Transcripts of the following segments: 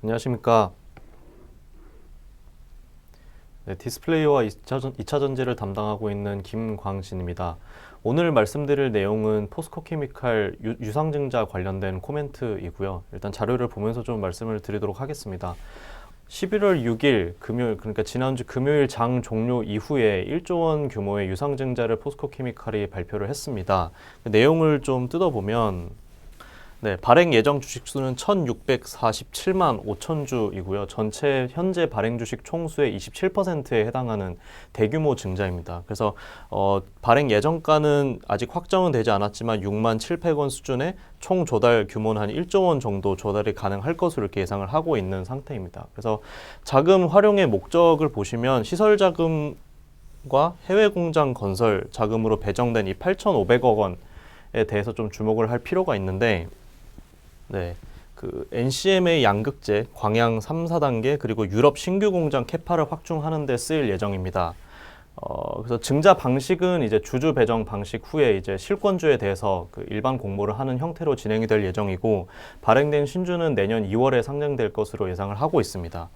안녕하십니까. 네, 디스플레이와 2차, 전, 2차 전지를 담당하고 있는 김광진입니다. 오늘 말씀드릴 내용은 포스코케미칼 유, 유상증자 관련된 코멘트이고요. 일단 자료를 보면서 좀 말씀을 드리도록 하겠습니다. 11월 6일 금요일 그러니까 지난주 금요일 장 종료 이후에 1조 원 규모의 유상증자를 포스코케미칼이 발표를 했습니다. 그 내용을 좀 뜯어보면 네, 발행 예정 주식 수는 1,647만 5천 주이고요. 전체 현재 발행 주식 총수의 27%에 해당하는 대규모 증자입니다. 그래서 어, 발행 예정가는 아직 확정은 되지 않았지만 6만 700원 수준의 총 조달 규모는 한 1조 원 정도 조달이 가능할 것으로 이렇게 예상을 하고 있는 상태입니다. 그래서 자금 활용의 목적을 보시면 시설 자금 과 해외 공장 건설 자금으로 배정된 이 8,500억 원에 대해서 좀 주목을 할 필요가 있는데 네. 그 NCMA 양극재 광양 3, 4단계 그리고 유럽 신규 공장 캐파를 확충하는 데 쓰일 예정입니다. 어, 그래서 증자 방식은 이제 주주 배정 방식 후에 이제 실권주에 대해서 그 일반 공모를 하는 형태로 진행이 될 예정이고 발행된 신주는 내년 2월에 상장될 것으로 예상을 하고 있습니다.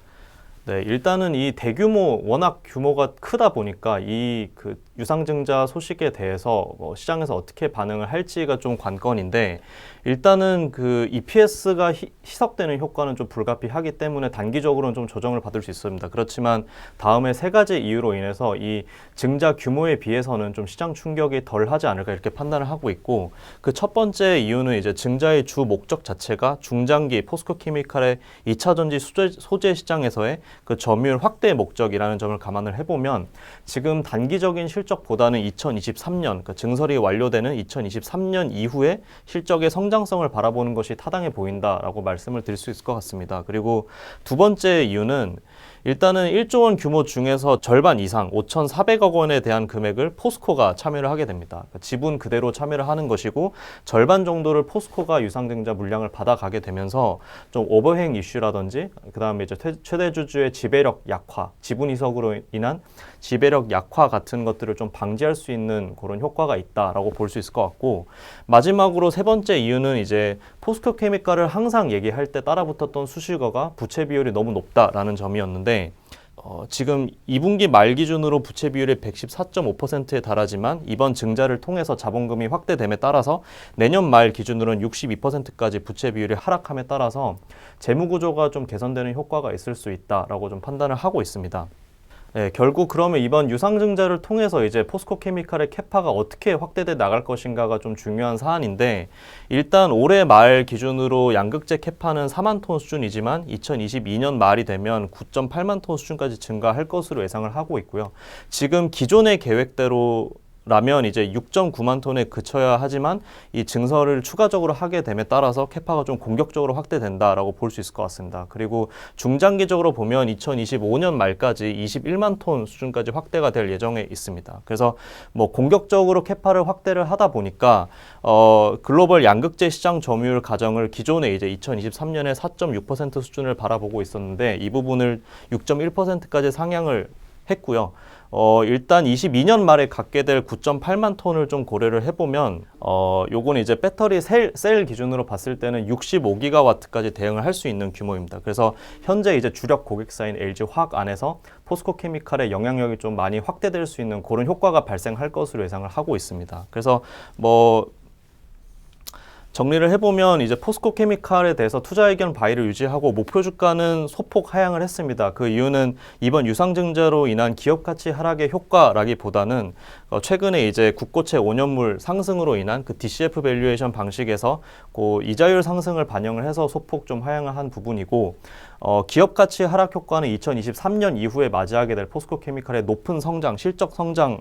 네, 일단은 이 대규모 워낙 규모가 크다 보니까 이 그 유상증자 소식에 대해서 뭐 시장에서 어떻게 반응을 할지가 좀 관건인데 일단은 그 EPS가 희, 희석되는 효과는 좀 불가피하기 때문에 단기적으로는 좀 조정을 받을 수 있습니다. 그렇지만 다음에 세 가지 이유로 인해서 이 증자 규모에 비해서는 좀 시장 충격이 덜 하지 않을까 이렇게 판단을 하고 있고 그 첫 번째 이유는 이제 증자의 주 목적 자체가 중장기 포스코 케미칼의 2차 전지 소재, 소재 시장에서의 그 점유율 확대 목적이라는 점을 감안을 해보면 지금 단기적인 실 적보다는 2023년 그 증설이 완료되는 2023년 이후에 실적의 성장성을 바라보는 것이 타당해 보인다라고 말씀을 드릴 수 있을 것 같습니다. 그리고 두 번째 이유는 일단은 1조 원 규모 중에서 절반 이상 5,400억 원에 대한 금액을 포스코가 참여를 하게 됩니다. 그러니까 지분 그대로 참여를 하는 것이고 절반 정도를 포스코가 유상증자 물량을 받아가게 되면서 좀 오버행 이슈라든지 그다음에 이제 최대 주주의 지배력 약화, 지분 이석으로 인한 지배력 약화 같은 것들을 좀 방지할 수 있는 그런 효과가 있다라고 볼 수 있을 것 같고 마지막으로 세 번째 이유는 이제 포스코 케미칼을 항상 얘기할 때 따라붙었던 수식어가 부채 비율이 너무 높다라는 점이었는데 어, 지금 2분기 말 기준으로 부채 비율이 114.5%에 달하지만 이번 증자를 통해서 자본금이 확대됨에 따라서 내년 말 기준으로는 62%까지 부채 비율이 하락함에 따라서 재무 구조가 좀 개선되는 효과가 있을 수 있다라고 좀 판단을 하고 있습니다. 네, 결국 그러면 이번 유상증자를 통해서 이제 포스코 케미칼의 캐파가 어떻게 확대돼 나갈 것인가가 좀 중요한 사안인데 일단 올해 말 기준으로 양극재 캐파는 4만 톤 수준이지만 2022년 말이 되면 9.8만 톤 수준까지 증가할 것으로 예상을 하고 있고요. 지금 기존의 계획대로 라면 이제 6.9만 톤에 그쳐야 하지만 이 증설을 추가적으로 하게 됨에 따라서 캐파가 좀 공격적으로 확대된다라고 볼 수 있을 것 같습니다. 그리고 중장기적으로 보면 2025년 말까지 21만 톤 수준까지 확대가 될 예정에 있습니다. 그래서 뭐 공격적으로 캐파를 확대를 하다 보니까 어 글로벌 양극재 시장 점유율 가정을 기존에 이제 2023년에 4.6% 수준을 바라보고 있었는데 이 부분을 6.1%까지 상향을 했고요. 어, 일단 22년 말에 갖게 될 9.8만 톤을 좀 고려를 해보면, 어, 요건 이제 배터리 셀, 셀 기준으로 봤을 때는 65기가와트까지 대응을 할 수 있는 규모입니다. 그래서 현재 이제 주력 고객사인 LG 화학 안에서 포스코 케미칼의 영향력이 좀 많이 확대될 수 있는 그런 효과가 발생할 것으로 예상을 하고 있습니다. 그래서 뭐, 정리를 해보면 이제 포스코 케미칼에 대해서 투자 의견 바이를 유지하고 목표 주가는 소폭 하향을 했습니다. 그 이유는 이번 유상증자로 인한 기업 가치 하락의 효과라기보다는 어 최근에 이제 국고채 5년물 상승으로 인한 그 DCF 밸류에이션 방식에서 그 이자율 상승을 반영을 해서 소폭 좀 하향을 한 부분이고 어 기업 가치 하락 효과는 2023년 이후에 맞이하게 될 포스코 케미칼의 높은 성장, 실적 성장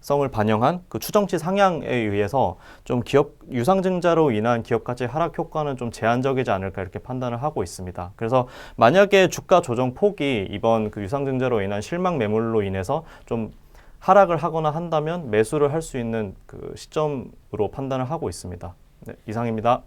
성을 반영한 그 추정치 상향에 의해서 좀 기업 유상증자로 인한 기업 가치 하락 효과는 좀 제한적이지 않을까 이렇게 판단을 하고 있습니다. 그래서 만약에 주가 조정 폭이 이번 그 유상증자로 인한 실망 매물로 인해서 좀 하락을 하거나 한다면 매수를 할 수 있는 그 시점으로 판단을 하고 있습니다. 네, 이상입니다.